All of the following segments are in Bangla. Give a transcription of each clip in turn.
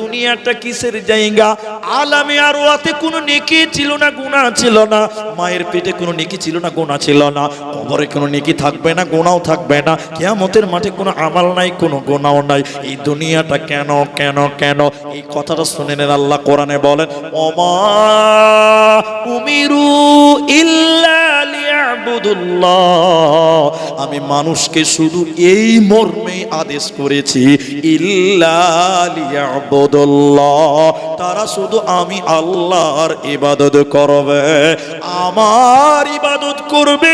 দুনিয়াটা কিসের জায়গা? আলামে আর ওয়াতে কোনো নেকি ছিল না, গুনাহ ছিল না। মায়ের পেটে কোনো নেকি ছিল না, গুনাহ ছিল না। কবরে কোনো নেকি থাকবে না গোনাও থাকবে না। কিয়ামতের মাঠে কোনো আমাল নাই, কোনো গোনাও নাই। এই দুনিয়াটা কেন কেন কেন? এই কথাটা শুনে নেন আল্লাহ কোরআনে বলেন, ওমা উমিরু ইল্লা লিয়াবুদুল্লাহ আমি মানুষকে শুধু এই মর্মে আদেশ করেছি তারা শুধু আমি আল্লাহর ইবাদত করবে, আমার ইবাদত করবে,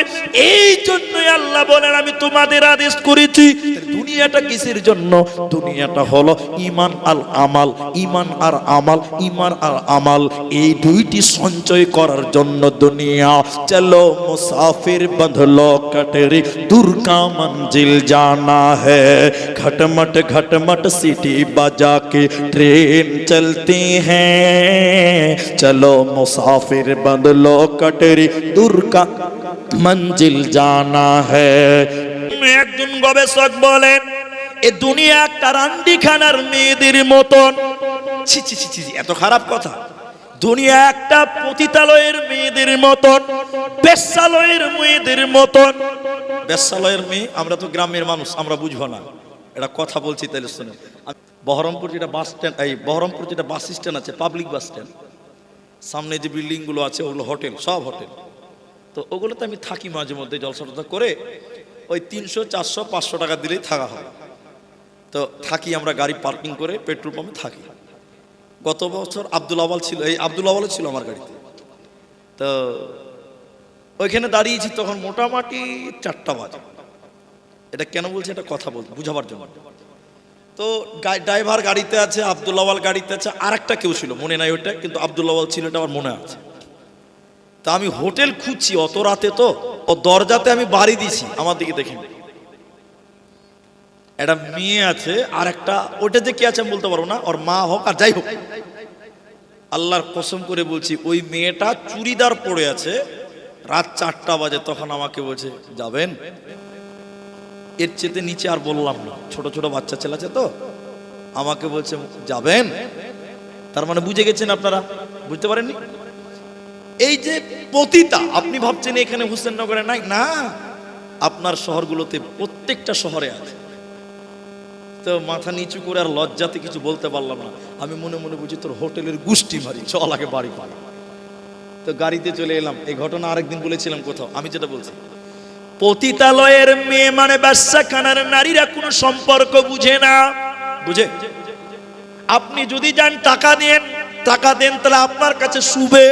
এই জন্যই আল্লাহ বলেন, আমি তোমাদের আদেশ করেছি। দুনিয়াটা কিসের জন্য? দুনিয়াটা হলো ইমান আল আমাল ইমান আর আমাল ইমান আর আমাল। এই দুইটি সঞ্চয় করার জন্য দুনিয়া। চলো মুসাফির বঁধলো কটরি दूर का मंजिल जाना है खटमट खटमट सीटी बजा के ट्रेन चलती हैं चलो मुसाफिर बदलो कटरी दूर का मंजिल जाना है একজন গবেষক বলেন এ দুনিয়া একটা রান্ডিখানার মেয়েদের মতন ছি ছি ছি ছি ছি, এত খারাপ কথা দুনিয়া একটা পতিতালয়ের মেয়েদের মতন, বেশ্যালয়ের মেয়েদের মতন। বেশ্যালয়ের মেয়ে, আমরা তো গ্রামের মানুষ, আমরা বুঝব না। এটা কথা বলছি তাহলে শুনে বহরমপুর যেটা বাস স্ট্যান্ড এই বহরমপুর যেটা বাস স্ট্যান্ড আছে পাবলিক বাস স্ট্যান্ড সামনে যে বিল্ডিংগুলো আছে, ওগুলো হোটেল, সব হোটেল। তো ওগুলোতে আমি থাকি মাঝে মধ্যে জলসা করে, ওই তিনশো, চারশো, পাঁচশো টাকা দিলেই থাকা হয়। তো থাকি আমরা গাড়ি পার্কিং করে, পেট্রোল পাম্পে থাকি। গত বছর আব্দুল আওয়াল ছিল, এই আব্দুল আওয়ালও ছিল আমার গাড়িতে। তো ওইখানে দাঁড়িয়েছি তখন মোটামুটি চারটা বাজে। এটা কেন বলছে? এটা কথা বলতে, বুঝাবার জন্য। তো ড্রাইভার গাড়িতে আছে, আব্দুল আওয়াল গাড়িতে আছে আর একটা কেউ ছিল, মনে নাই ওইটা, কিন্তু আব্দুল আওয়াল ছিল, এটা আমার মনে আছে। তা আমি হোটেল খুঁজছি, অত রাতে তো, ও দরজাতে আমি বাড়ি দিছি আমার দিকে দেখেন। একটা মেয়ে আছে, আর একটা ওটা যে কে আছে আমি বলতে পারব না, ওর মা হোক আর যাই হোক। আল্লাহর কসম করে বলছি, ওই মেয়েটা চুড়িদার পড়ে আছে, রাত চারটা বাজে, তখন আমাকে বলছে, যাবেন? এর চেতে নিচে আর বললাম না। ছোট ছোট বাচ্চা ছেলে আছে তো, আমাকে বলছে, যাবেন? তার মানে বুঝে গেছেন আপনারা? বুঝতে পারেননি? এই যে পতিতা, আপনি ভাবছেন এখানে হুসেননগরে নাই? না, আপনার শহরগুলোতে প্রত্যেকটা শহরে আছে। তো মাথা নিচু করে আর লজ্জাতে কিছু বলতে পারলাম না। আমি মনে মনে বুঝি তোর হোটেলের গুষ্টি মারি। চল আগে বাড়ি পাই। তো গাড়িতে চলে এলাম। এই ঘটনা আরেকদিন বলেছিলাম কোথাও। আমি যেটা বলছি, পতিতালয়ের মেয়ে মানে ব্যবসাখানার নারীরা কোনো সম্পর্ক বুঝে না। বুঝে? আপনি যদি যান, টাকা দেন। টাকা দেন, তাহলে আপনার কাছে শুবে।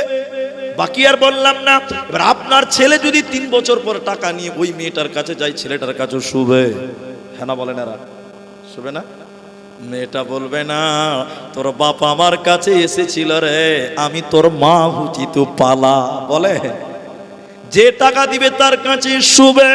বাকি আর বললাম না। এবার আপনার ছেলে যদি তিন বছর পর টাকা নিয়ে ওই মেয়েটার কাছে যায়, ছেলেটার কাছে শুবে। হ্যাঁ না বলেন এরা। শুবে না? মেয়েটা বলবে, না, তোর বাপ আমার কাছে এসেছিল রে, আমি তোর মা হুচি তো পালা। বলে, যে টাকা দিবে তার কাছে শুবে,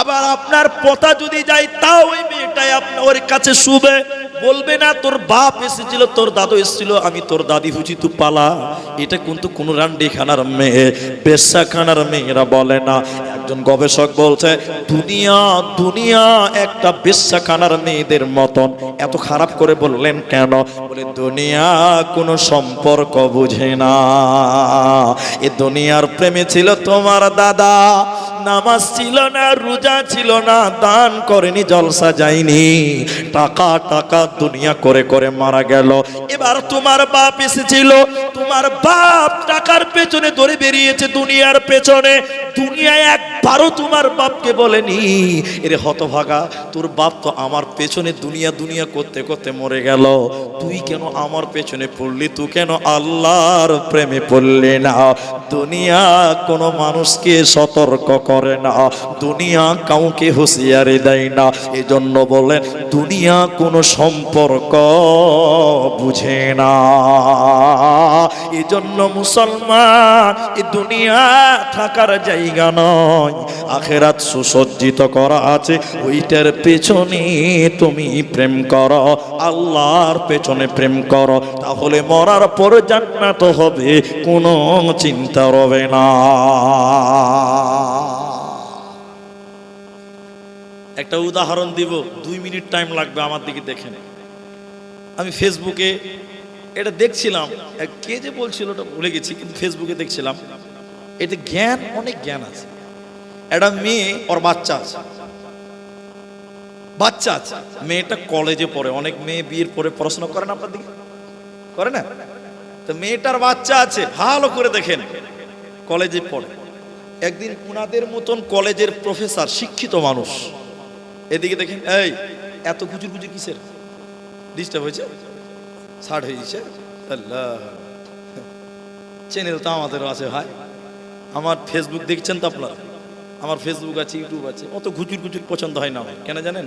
আবার আপনার পোতা যদি যায় তাও ওই মেয়েটাই আপনার ওর কাছে শুবে। বলবে না, তোর বাপ এসেছিল, তোর দাদু এসেছিল, আমি তোর দাদি হুচি তু পালা। এটা কিন্তু কোন রান্ডি খানার মেয়ে পেশা খানার মেয়েরা বলে না। একজন গবেষক বলছে, দুনিয়া দুনিয়া একটা বেশ্যা খানার মেয়েদের মতন। এত খারাপ করে বললেন কেন? বলে, দুনিয়া কোনো সম্পর্ক বুঝে না। এ দুনিয়ার প্রেমে ছিল তোমার দাদা, নামাজ ছিল না, রোজা ছিল না, দান করেনি, জলসা যায়নি। টাকা টাকা দুনিয়া করে করে মারা গেল। এবার তোমার বাপ এসেছিল। তোমার বাপ টাকার পেছনে দৌড়ে বেরিয়েছে দুনিয়ার পেছনে। দুনিয়ায় একবারও তোমার বাপকে বলেনি। এরে হতভাগা, তোর বাপ তো আমার পেছনে দুনিয়া দুনিয়া করতে করতে মরে গেল। তুই কেন আমার পেছনে পড়লি? তুই কেন আল্লাহর প্রেমে পড়লি না? দুনিয়া কোনো মানুষকে সতর্ক করে না। দুনিয়া কাউকে হুঁশিয়ারি দেয় না। এজন্য বলেন দুনিয়া কোনো সম্পর্ক বুঝে না। এজন্য মুসলমান এই দুনিয়া থাকার জায়গা নয়, আখেরাত সুসজ্জিত করা আছে। ওইটার পেছনে তুমি প্রেম করো, আল্লাহর পেছনে প্রেম করো, তাহলে মরার পর জান্নাত হবে, কোনো চিন্তা রবে না। একটা উদাহরণ দিব, দুই মিনিট টাইম লাগবে আমার দিকে দেখেন। আমি ফেসবুকে এটা দেখছিলাম কে যে বলছিল ওটা ভুলে গেছি, কিন্তু ফেসবুকে দেখছিলাম, এতে জ্ঞান, অনেক জ্ঞান আছে। একটা মেয়ে, ওর বাচ্চা আছে। বাচ্চা আছে। মেয়েটা কলেজে পড়ে, অনেক মেয়ে বিয়ের পরে পড়াশোনা করে না আপনার দিকে? করে না? তো মেয়েটার বাচ্চা আছে, ভালো করে দেখেন কলেজে পড়ে। একদিন উনাদের মতন কলেজের প্রফেসর শিক্ষিত মানুষ। এদিকে দেখেন, এই, এত গুজুর গুজুর কিসের? ডিস্টার্ব হয়েছে, ষাট হয়ে গেছে। চ্যানেল তো আমাদেরও আছে ভাই। আমার ফেসবুক দেখছেন তো আপনারা? আমার ফেসবুক আছে ইউটিউব আছে। অত ঘুচুর ঘুচুর পছন্দ হয় না আমার কেন জানেন?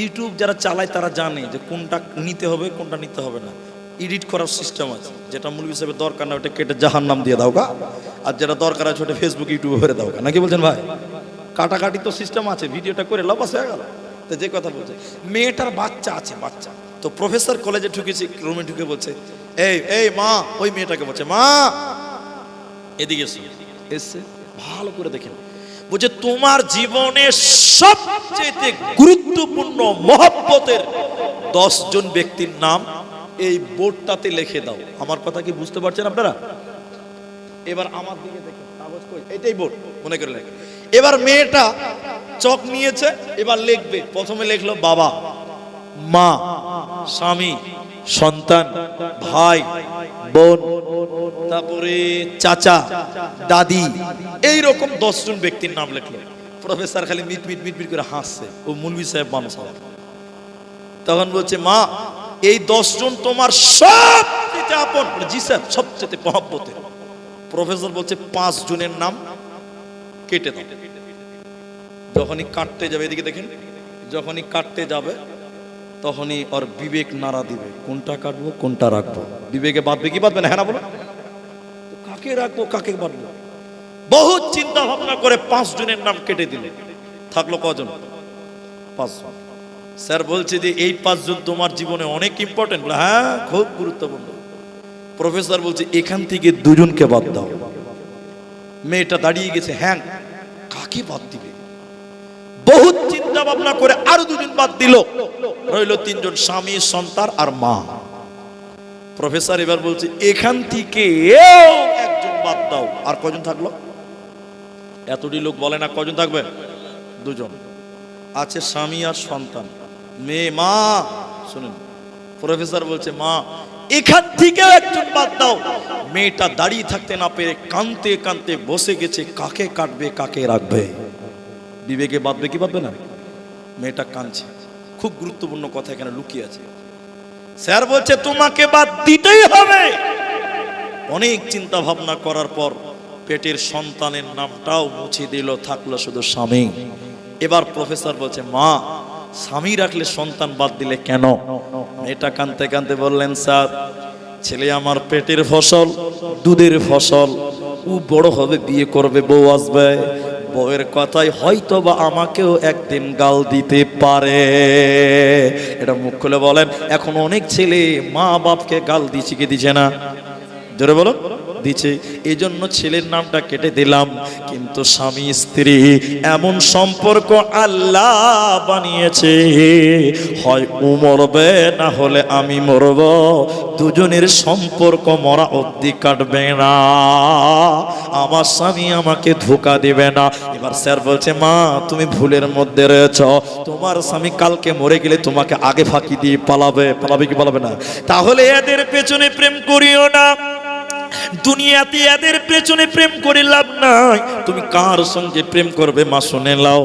ইউটিউব যারা চালায় তারা জানে যে কোনটা নিতে হবে, কোনটা নিতে হবে না। এডিট করার সিস্টেম আছে। যেটা মূল হিসেবে দরকার না, ওটা কেটে জাহার নাম দিয়ে দাও গা। আর যেটা দরকার আছে, ওটা ফেসবুক ইউটিউবে ভরে দাও গা। নাকি বলছেন ভাই? কাটাকাটি তো সিস্টেম আছে। ভিডিওটা করে লাভ হয়ে গেল। তো যে কথা বলছে, মেয়েটার বাচ্চা আছে, বাচ্চা। তো প্রফেসর কলেজে ঢুকেছি, রুমে ঢুকে বলছে, এই এই মা, ওই মেয়েটাকে বলছে, মা! এদিকে এসো। এসছে ভালো করে দেখেন। বলছে, তোমার জীবনে সবচেয়ে গুরুত্বপূর্ণ মহব্বতের জন ব্যক্তির নাম এই বোর্ডটাতে লিখে দাও। আমার কথা কি বুঝতে পারছেন আপনারা? এবার আমার দিকে দেখেন এটাই বোর্ড, মনে করে লেখে এবার মেয়েটা চক নিয়েছে, এবার লিখবে। প্রথমে লিখলো বাবা। মা, স্বামী, সন্তান, ভাই, বোন, তারপরে চাচা, দাদি এই রকম দশজন ব্যক্তির নাম লিখলো। প্রফেসর খালি মিট মিট মিট মিট করে হাসছে। ও মুলবি সাহেব মানুষ তখন বলছে, মা, এই দশজন তোমার সবচেয়ে আপন। জি স্যার সবচেয়ে মহব্বতের প্রফেসর বলছে পাঁচ জনের নাম কেটে দাও। যখনই কাটতে যাবে, এদিকে দেখেন, যখনই কাটতে যাবে তখনই ওর বিবেক নাড়া দিবে। কোনটা কাটবো, কোনটা রাখব? বিবেকে বাঁধবে, কি বাঁধবে না? হ্যাঁ বলো। কাকে রাখব, কাকে বাঁধবো? বহুত চিন্তা ভাবনা করে পাঁচ জনের নাম কেটে দিলে। থাকল কজন? পাঁচজন। স্যার বলছে যে, এই পাঁচজন তোমার জীবনে অনেক ইম্পর্টেন্ট হ্যাঁ খুব গুরুত্বপূর্ণ। প্রফেসর বলছে, এখান থেকে দুজনকে বাদ দাও। মেয়েটা দাঁড়িয়ে গেছে হ্যাঁ কাকে বাদ দিবে? বহুত চিন্তা ভাবনা করে আরও দুজন বাদ দিল। রইল তিনজন স্বামী, সন্তান আর মা। প্রফেসর এবার বলছে, এখান থেকে একজন বাদ দাও। আর কজন থাকল? এতটি লোক বলে না কজন থাকবে? দুজন। আছে স্বামী আর সন্তান। মেয়ে, মা। শুনুন, প্রফেসর বলছে, মা, এখান থেকে একজন বাদ দাও। মেয়েটা দাঁড়িয়ে থাকতে না পেরে কানতে কানতে বসে গেছে, কাকে কাটবে, কাকে রাখবে? বিবেকে বাঁধবে কি বাঁধবে না? মেয়েটা কাঁদছে। খুব গুরুত্বপূর্ণ কথা এখানে লুকিয়ে আছে। স্যার বলছে, তোমাকে বাদ দিতেই হবে। অনেক চিন্তা ভাবনা করার পর পেটের সন্তানের নামটাও মুছে দিল, থাকল শুধু স্বামী। এবার প্রফেসর বলছে, মা, স্বামী রাখলে সন্তান বাদ দিলে কেন? এটা কানতে কানতে বললেন, স্যার, ছেলে আমার পেটের ফসল, দুধের ফসল। ও বড় হবে, বিয়ে করবে, বউ আসবে। বউয়ের কথায় হয়তো বা আমাকেও একদিন গাল দিতে পারে। এটা মুখ খুলে বলেন, এখন অনেক ছেলে মা বাপকে গাল দিচ্ছে কি দিছে না? জোরে বলো দিচ্ছে। এই জন্য ছেলের নামটা কেটে দিলাম। কিন্তু স্বামী, স্ত্রী এমন সম্পর্ক আল্লাহ বানিয়েছে। হয় ও মরবে, না হলে আমি মরব। দুজনের সম্পর্ক মরা অবধি কাটবে না। আমার স্বামী আমাকে ধোকা দিবে না। এবার স্যার বলছে, মা, তুমি ভুলের মধ্যে রয়েছ। তোমার স্বামী কালকে মরে গেলে তোমাকে আগে ফাঁকি দিয়ে পালাবে পালাবে কি পালাবে না? তাহলে এদের পেছনে প্রেম করিও না। দুনিয়াতে এদের পেছনে প্রেম করে লাভ নাই। তুমি কার সঙ্গে প্রেম করবে মা, শুনে লাও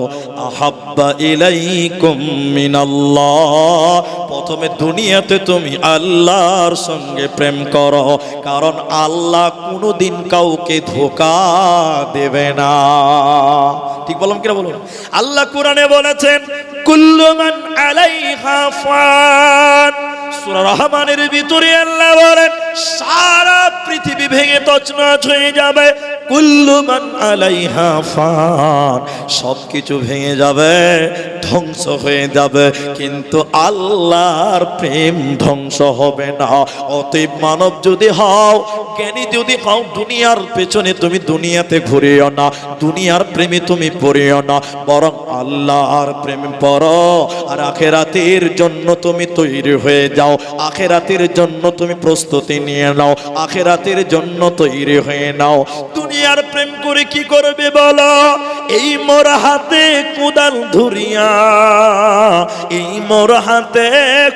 আহাব্বা ইলাইকুম মিনাল্লাহ। প্রথমে দুনিয়াতে তুমি আল্লাহর সঙ্গে প্রেম করো, কারণ আল্লাহ কোনোদিন কাউকে ধোকা দেবে না। ঠিক বললাম কিনা বলুন? আল্লাহ কোরআনে বলেছেন, কুল্লু মান আলাইহা ফান। সূরা রহমানের ভিতরে আল্লাহ বলেন সারা পৃথিবী ভেঙে তছনছ হয়ে যাবে। কুল্লু মান আলাইহা ফান। সব কিছু ভেঙে যাবে, ধ্বংস হয়ে যাবে। কিন্তু আল্লাহর প্রেম ধ্বংস হবে না। অতএব মানব যদি হও, জ্ঞানী যদি হও, দুনিয়ার পেছনে তুমি দুনিয়াতে ঘুরিও না। দুনিয়ার প্রেমে তুমি পড়িও না। বরং আল্লাহর প্রেমে পড়ো। আর আখেরাতের জন্য তুমি তৈরি হয়ে যাও। আখেরাতের জন্য তুমি প্রস্তুতি নিয়ে নাও, আখেরাতের জন্য তৈরি হয়ে নাও। দুনিয়ার প্রেম করে কি করবে বলো? এই মোর হাতে কুদাল ধরিয়া, এই মোর হাতে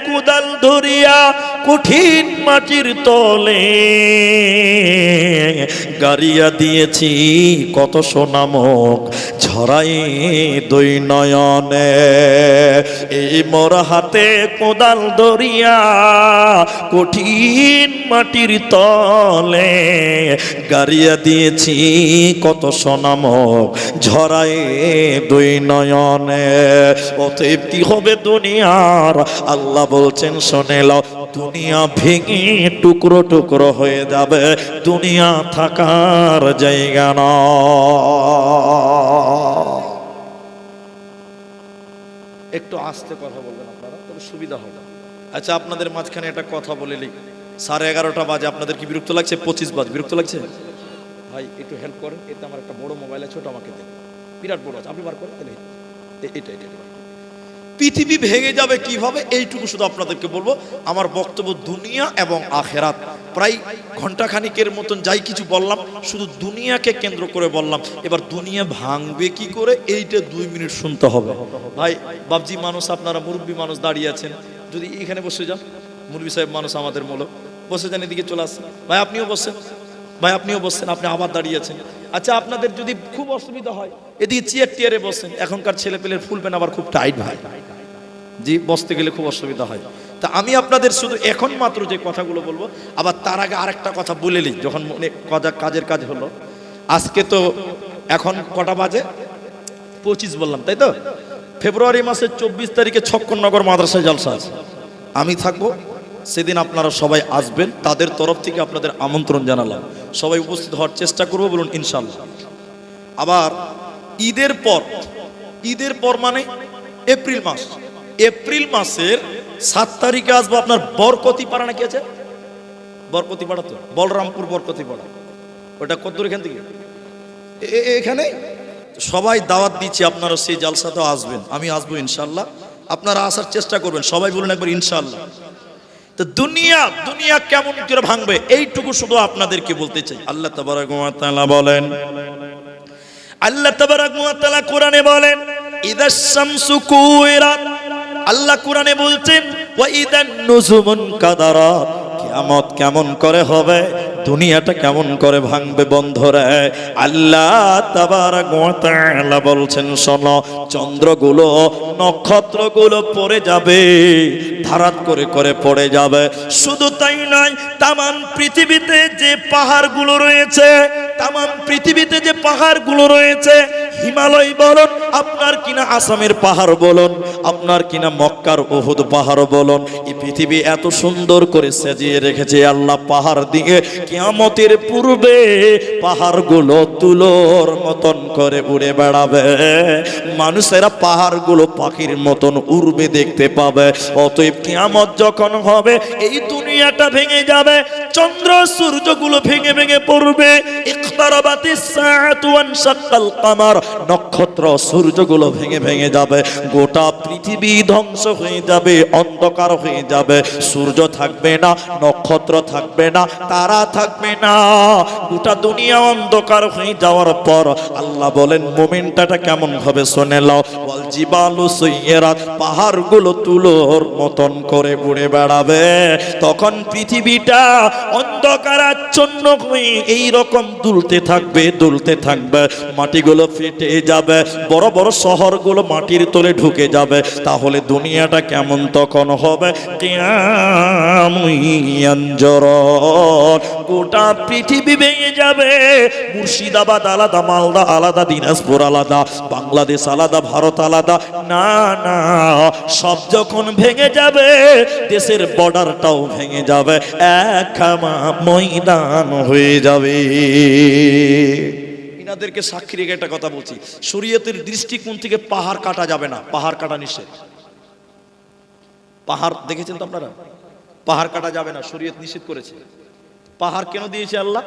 কুদাল ধরিয়া কঠিন মাটির তলে গাড়িয়া দিয়েছি কত সোনামক ঝরাই দুই নয়নে। এই মোর হাতে কোদাল দরিয়া কঠিন মাটির তলে গাড়িয়া দিয়েছি কত সোনামক ঝরাই দুই নয়নে। অতএব কি হবে দুনিয়ার? আল্লাহ বলছেন, শোনে লও দুনিয়া ভেঙে টুকরো টুকরো হয়ে যাবে। দুনিয়া থাকার জায়গা না একটু আস্তে কথা বলবেন আপনারা, তবে সুবিধা হবে। আচ্ছা আপনাদের মাঝখানে একটা কথা বলে নিই। সাড়ে এগারোটা বাজে। আপনাদের কি বিরক্ত লাগছে? পঁচিশ বাজে। বিরক্ত লাগছে? ভাই একটু হেল্প করেন। এতে আমার একটা বড় মোবাইল আছে ওটা আমাকে দেন। বিরাট বড় আছে। আপনি বার করেন তাহলে এটা এটা। পৃথিবী ভেঙে যাবে কীভাবে? এইটুকু শুধু আপনাদেরকে বলব। আমার বক্তব্য দুনিয়া এবং আখেরাত। প্রায় ঘন্টাখানিকের মতন যাই কিছু বললাম শুধু দুনিয়াকে কেন্দ্র করে বললাম। এবার দুনিয়া ভাঙবে কি করে? এইটা দুই মিনিট শুনতে হবে। ভাই বাবজি মানুষ আপনারা মুরব্বী মানুষ দাঁড়িয়ে আছেন। যদি এখানে বসে যান মুরব্বী সাহেব মানুষ আমাদের মূলক। বসে যান, এদিকে চলে আসেন। ভাই, আপনিও বসেন। ভাই, আপনিও বসছেন আপনি আবার দাঁড়িয়েছেন আচ্ছা আপনাদের যদি খুব অসুবিধা হয়, এদিকে চেয়ার টিয়ারে বসেন। এখনকার ছেলে পেলের ফুল প্যান্ট আবার খুব টাইট ভাই। জি, বসতে গেলে খুব অসুবিধা হয়। তা আমি আপনাদের শুধু এখন মাত্র যে কথাগুলো বলব, আবার তার আগে আরেকটা কথা বলে নিই, যখন মনে কাজা কাজের কাজ হলো। আজকে তো এখন কটা বাজে? পঁচিশ বললাম, তাই তো? ফেব্রুয়ারি মাসের চব্বিশ তারিখে ছক্কনগর মাদ্রাসায় জলসা আছে। আমি থাকব সেদিন আপনারা সবাই আসবেন, তাদের তরফ থেকে আপনাদের আমন্ত্রণ জানালাম। সবাই উপস্থিত হওয়ার চেষ্টা করব, বলুন ইনশাল্লাহ আবার ঈদের পর ঈদের পর মানে এপ্রিল মাস। এপ্রিল মাসের সাত তারিখে আসব আপনার বরকতি পাড়া নাকি আছে? বরকতি পাড়া তো, বলরামপুর বরকতি পাড়া ওটা কত দূর এখান থেকে? এখানে? সবাই দাওয়াত দিচ্ছি, আপনারা সেই জালসাতেও আসবেন, আমি আসব ইনশাল্লাহ আপনারা আসার চেষ্টা করবেন, সবাই বলুন একবার ইনশাল্লাহ তো দুনিয়া দুনিয়া কেমন করে ভাঙবে? এইটুকু শুধু আপনাদেরকে বলতে চাই। আল্লাহ তাবারাক ওয়া তাআলা বলেন, আল্লাহ তাবারাক ওয়া তাআলা কোরআনে বলেন, ইদাস শামসু কুইরাত। আল্লাহ কোরআনে বলছেন, ওয়া ইদান নুজুমুন কাদারাত। কিয়ামত কেমন করে হবে? দুনিয়াটা কেমন করে ভাঙবে বন্ধরে? আল্লাহ তাআলা বলছেন, শোনো, চন্দ্রগুলো, নক্ষত্রগুলো পড়ে যাবে, ধারাত করে করে পড়ে যাবে। শুধু তাই নয়, তামাম পৃথিবীতে যে পাহাড়গুলো রয়েছে, তামাম পৃথিবীতে যে পাহাড়গুলো রয়েছে হিমালয় বলুন, আপনার কিনা আসামের পাহাড় বলুন, আপনার কিনা মক্কার ওহুদ পাহাড় বলুন, এই পৃথিবী এত সুন্দর করে সাজিয়ে রেখেছে আল্লাহ পাহাড় দিয়ে। কিয়ামতের পূর্বে পাহাড়গুলো তুলোর মতন করে উড়ে বেড়াবে। মানুষেরা পাহাড়গুলো পাখির মতন উড়বে, দেখতে পাবে। অতএব কিয়ামত যখন হবে, এই দুনিয়াটা ভেঙে যাবে। চন্দ্র সূর্যগুলো ভেঙে ভেঙে পড়বে। নক্ষত্র সূর্যগুলো ভেঙে ভেঙে যাবে। গোটা পৃথিবী ধ্বংস হয়ে যাবে, অন্ধকার হয়ে যাবে। সূর্য থাকবে না, নক্ষত্র থাকবে না, তারা থাকবে না। গোটা দুনিয়া অন্ধকার হয়ে যাওয়ার পর আল্লাহ বলেন, মোমেন্টটা কেমন হবে শুনে লাও বল জিবালু পাহাড়গুলো তুলোর মতন করে উড়ে বেড়াবে। তখন পৃথিবীটা অন্ধকারাচ্ছন্ন হয়ে এই রকম দুলতে থাকবে দুলতে থাকবে, মাটিগুলো ফেটে যাবে, বড় বড় শহরগুলো মাটির তলে ঢুকে যাবে, তাহলে দুনিয়াটা কেমন তখন হবে? গোটা পৃথিবী ভেঙে যাবে। মুর্শিদাবাদ আলাদা, মালদা আলাদা, দিনাজপুর আলাদা, বাংলাদেশ আলাদা, ভারত আলাদা। না না, সব যখন ভেঙে যাবে, দেশের বর্ডারটাও ভেঙে যাবে। এক খামা ময়দান হয়ে যাবে। ইনাদেরকে সাক্ষী রেখে একটা কথা বলছি। শরীয়তের দৃষ্টিকোণ থেকে পাহাড় কাটা যাবে না। পাহাড় কাটা নিষেধ। পাহাড়, দেখেছেন তো আপনারা? পাহাড় কাটা যাবে না, শরীয়ত নিষেধ করেছে। পাহাড় কেন দিয়েছে আল্লাহ?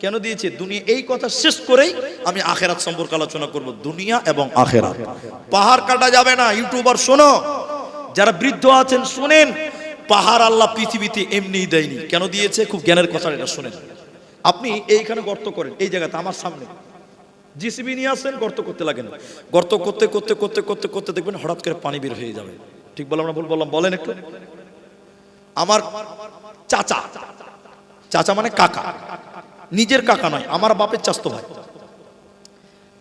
কেন দিয়েছে? দুনিয়া এই কথা শেষ করেই আমি আখেরাত সম্পর্কে আলোচনা করব। দুনিয়া এবং আখেরাত। পাহাড় কাটা যাবে না। ইউটিউবার শোনো। যারা বৃদ্ধ আছেন, শুনেন। পাহাড় আল্লাহ পৃথিবীতে এমনিই দেয়নি। কেন দিয়েছে? খুব জ্ঞানের কথা এটা শুনেন। আপনি এইখানে গর্ত করেন, এই জায়গাতে, আমার সামনে। জিসিবি নিয়ে আসেন, গর্ত করতে লাগেন গর্ত করতে করতে করতে করতে করতে দেখবেন হঠাৎ করে পানি বের হয়ে যাবে। ঠিক বললাম না ভুল বললাম? বলেন একটু। আমার চাচা চাচা মানে কাকা। নিজের কাকা নয়, আমার বাপের চাস্তো ভাই।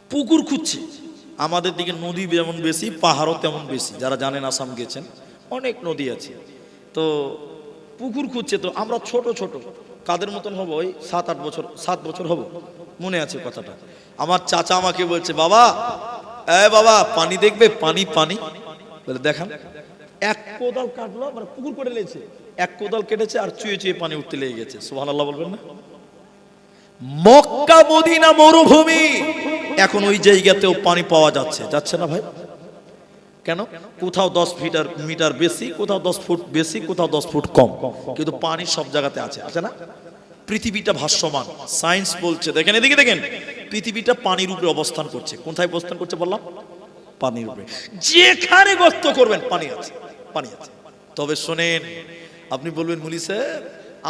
পুকুর খুঁজছে। আমাদের দিকে নদী যেমন বেশি, পাহাড়ও তেমন বেশি। যারা জানেন আসাম গেছেন, অনেক নদী আছে। তো পুকুর খুঁজছে তো আমরা ছোট ছোট। কাদের মতন হব ওই? সাত, আট বছর, সাত বছর হব। মনে আছে কথাটা। আমার চাচা আমাকে বলছে, বাবা এ বাবা, পানি দেখবে? পানি পানি। বলে, দেখান। এক কোদাল কাটলো মানে পুকুর করে লেগেছে এক কোদাল কেটেছে আর চুয়ে চুয়ে পানি উঠতে লেগে গেছে। সুহান আল্লাহ বলবেন না? মক্কা, মদিনা, মরুভূমি। এখন ওই জায়গাতেও পানি পাওয়া যাচ্ছে। যাচ্ছে না ভাই? কেন? কোথাও দশ ফিটার মিটার বেশি, কোথাও দশ ফুট বেশি, কোথাও দশ ফুট কম। কিন্তু পানি সব জায়গাতে আছে আছে না? পৃথিবীটা ভাসমান সায়েন্স বলছে। দেখেন এদিকে দেখেন, পৃথিবীটা পানির উপরে অবস্থান করছে। কোথায় অবস্থান করছে বললাম? পানির উপরে। যেখানে গর্ত করবেন, পানি আছে পানি আছে। তবে শোনেন, আপনি বলবেন, মুলি স্যার,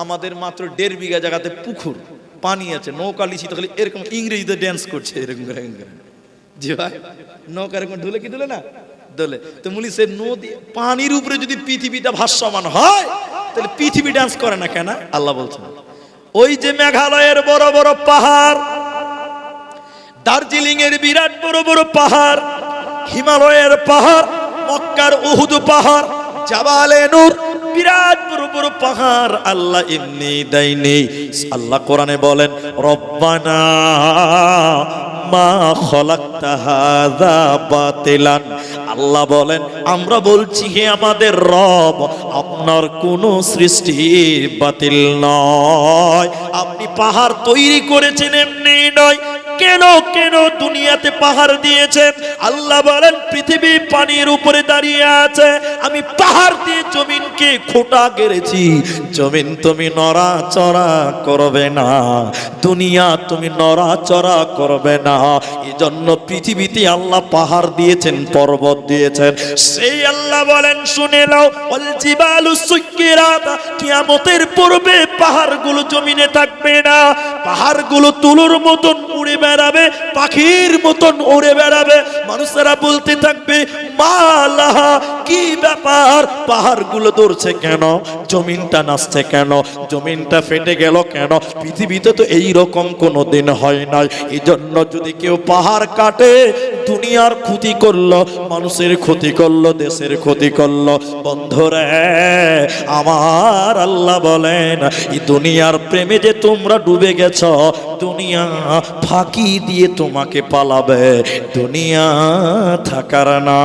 আমাদের মাত্র দেড় বিঘা জায়গাতে পুকুর, পানি আছে, নৌকা লিচি তো খালি এরকম ইংরেজিতে ড্যান্স করছে, এরকম করে এরকম করে। জি ভাই নৌকা এরকম ঢুলে কি ঢুলে না? দোলে। তো সে নদী, পানির উপরে যদি পৃথিবীটা ভাসমান হয়, তাহলে পৃথিবী ডান্স করে না কেন? আল্লাহ বলছেন, ওই যে মেঘালয়ের বড় বড় পাহাড় দার্জিলিং এর বিরাট বড় বড় পাহাড়, হিমালয়ের পাহাড়, মক্কার উহুদ পাহাড়, জাবালে নূর বিরাট বড় বড় পাহাড় আল্লাহ এমনি দেয়নি আল্লাহ কোরআনে বলেন, রব্বানা আল্লাহ বলেন, আমরা বলছি, হে আমাদের রব, আপনার কোনো সৃষ্টি বাতিল নয়। আপনি পাহাড় তৈরি করেছেন এমনি নয়। কেন কেন দুনিয়াতে পাহাড় দিয়েছেন আল্লাহ বলেন, পৃথিবী পানির উপরে দাঁড়িয়ে আছে। আমি পাহাড় দিয়ে জমিনকে খোটা গেড়েছি জমিন তুমি নড়াচড়া করবে না। দুনিয়া তুমি নড়াচড়া করবে না। এই জন্য পৃথিবীতে আল্লাহ পাহাড় দিয়েছেন, পর্বত দিয়েছেন। সেই আল্লাহ বলেন, শুনে নাও কিয়ামতের পূর্বে পাহাড়গুলো জমিনে থাকবে না। পাহাড়গুলো তুলোর মতন বেড়াবে পাখির মতন উড়ে বেড়াবে। মানুষেরা বলতে থাকবে মালাহা কি ব্যাপার? পাহাড়গুলো দৌড়ছে কেন? জমিনটা নাচছে কেন? জমিনটা ফেটে গেল কেন? পৃথিবীতে তো এই রকম কোনো দিন হয় নাই। এই জন্য যদি কেউ পাহাড় কাটে, দুনিয়ার ক্ষতি করল, মানুষের ক্ষতি করল, দেশের ক্ষতি করল। বন্ধুরে, আমার আল্লাহ বলেন, এই দুনিয়ার প্রেমে যে তোমরা ডুবে গেছ, দুনিয়া ফাঁকি দিয়ে তোমাকে পালাবে। দুনিয়া থাকার না।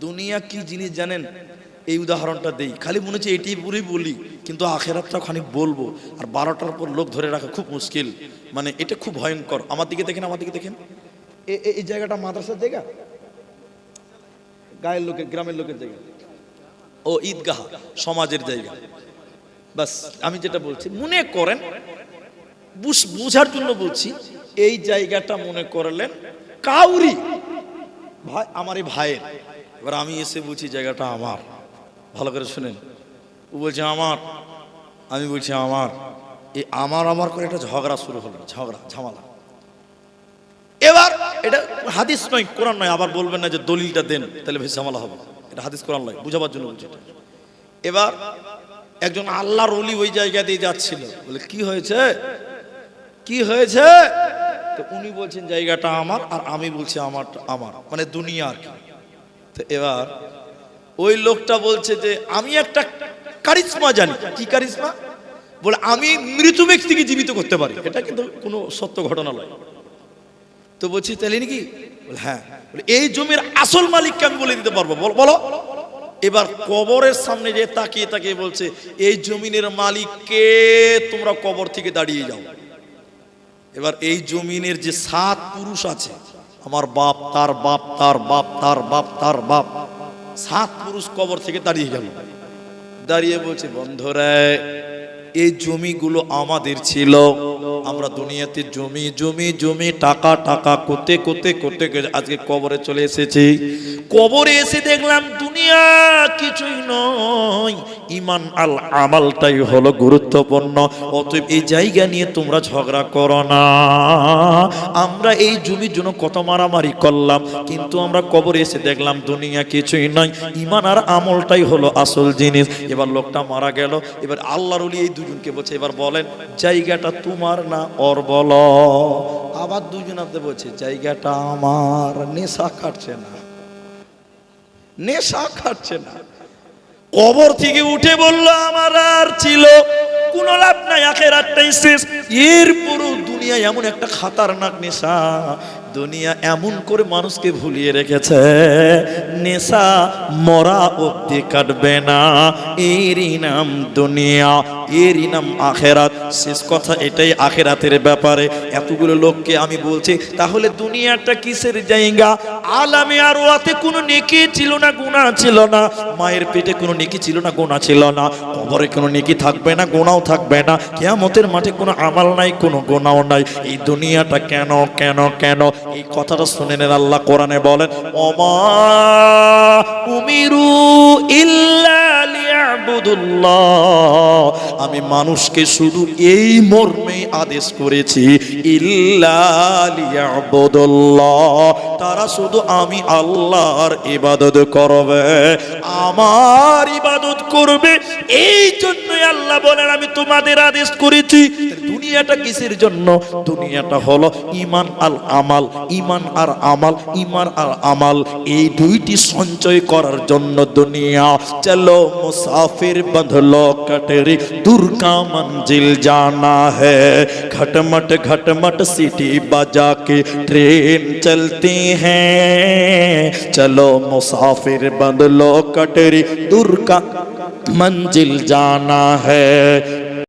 দুনিয়া কি জিনিস জানেন? এই উদাহরণটা দেই। খালি মনে হচ্ছে এটি পুরোই বলি, কিন্তু আখেরাতটা খানিক বলব। আর বারোটার পর লোক ধরে রাখা খুব মুশকিল। মানে এটা খুব ভয়ঙ্কর। আমার দিকে দেখেন, আমার দিকে দেখেন। এই জায়গাটা মাদ্রাসার জায়গা? গায়ের লোকের গ্রামের লোকের জায়গা। ও, ঈদগাহ, সমাজের জায়গা। বাস, আমি যেটা বলছি, মনে করেন, বুঝ- বুঝার জন্য বলছি এই জায়গাটা মনে করলেন কাউরি। ভাই আমার এই ভাইয়ের। এবার আমি এসে বলছি, জায়গাটা আমার। ভালো করে শুনেন। ও বলছে, আমার। আমি বলছি, আমার। এই আমার আমার করে একটা ঝগড়া শুরু হলো, ঝগড়া, ঝামেলা। এবার এটা হাদিস নয়, কোরআন নয়, আবার বলবেন না যে দলিলটা দেন, তাহলে বেশি ঝামেলা হবে। এটা হাদিস, কোরআন নয়, বুঝাবার জন্য বলছি। এবার একজন আল্লাহর অলি ওই জায়গা দিয়ে যাচ্ছিল। বলে, কি হয়েছে? কি হয়েছে? তো উনি বলছেন জায়গাটা আমার আর আমি বলছি আমার আমার। মানে দুনিয়া আর কি। তো এবার ওই লোকটা বলছে যে আমি একটা কারিশমা জানি। কি কারিশমা? বলে আমি মৃত ব্যক্তিকে জীবিত করতে পারি। এটা কিন্তু কোনো সত্য ঘটনা নয়। তো বলছি তাহলে নাকি? বলে, হ্যাঁ। বলে, এই জমির আসল মালিককে আমি বলে দিতে পারব। বল- এবার কবরের সামনে যে তাকিয়ে তাকিয়ে বলছে এই জমিনের মালিককে তোমরা কবর থেকে দাঁড়িয়ে যাও। এবার এই জমিনের যে সাত পুরুষ আছে, আমার বাপ, তার বাপ তার বাপ তার বাপ তার বাপ, সাত পুরুষ কবর থেকে দাঁড়িয়ে গেল। দাঁড়িয়ে বলছে, বন্ধুরা, এই জমিগুলো আমাদের ছিল। আমরা দুনিয়াতে জমি জমি জমি, টাকা টাকা করতে করতে করতে আজকে কবরে চলে এসেছি। কবরে এসে দেখলাম দুনিয়া কিছুই নয়। ইমান আল আমালটাই হলো গুরুত্বপূর্ণ। অতএব এই জায়গা নিয়ে তোমরা ঝগড়া করো না। আমরা এই জমির জন্য কত মারামারি করলাম, কিন্তু আমরা কবরে এসে দেখলাম দুনিয়া কিছুই নয়। ইমান আর আমলটাই হলো আসল জিনিস। এবার লোকটা মারা গেল। এবার আল্লাহর এই দুজনকে বলছে, এবার বলেন, জায়গাটা তোমার না ওর বল? আবার দুজন আপনি বলছে, জায়গাটা আমার, নেশা কাটছে না। নেশা খাচ্ছে না। কবর থেকে উঠে বলল, আমার আর ছিল, কোন লাভ নাই, আখের আটটাই শেষ। এরপরও দুনিয়া এমন একটা খাতারনাক নেশা, দুনিয়া এমন করে মানুষকে ভুলিয়ে রেখেছে, নেশা মরা অব্দি কাটবে না, এরই নাম দুনিয়া। এরই নাম আখেরাত। শেষ কথা এটাই আখেরাতের ব্যাপারে। এতগুলো লোককে আমি বলছি, তাহলে দুনিয়াটা কিসের জায়গা? আলামে আর ওয়াতে কোনো নেকি ছিল না গুণা ছিল না। মায়ের পেটে কোনো নেকি ছিল না গোনা ছিল না। কবরে কোনো নেকি থাকবে না গোনাও থাকবে না। কেয়ামতের মাঠে কোনো আমাল নাই, কোনো গোনাও নাই। এই দুনিয়াটা কেন কেন কেন? এই কথাটা শুনে নেন আল্লাহ কোরআনে বলেন, ওমা উমিরু ইল্লা আমি মানুষকে শুধু এই মর্মে আদেশ করেছি ইল্লা তারা শুধু আমি আল্লাহর ইবাদত করবে। আমার ইবাদত করবে। এই জন্য আল্লাহ বলেন, আমি তোমাদের আদেশ করেছি। দুনিয়াটা কিসের জন্য? দুনিয়াটা হলো ইমান আল আমাল ইমান আর আমাল ইমান আর আমাল। এই দুইটি সঞ্চয় করার জন্য দুনিয়া। চলো মুসাফির বন্ধলো কটেরি দুর্গা মঞ্জিল জানা হ্যাঁ ঘটমট ঘটমট সিটি বাজা কে ট্রেন চলতে चलती है। चलो मुसाफिर बदलो कटरी दूर का मंजिल जाना है।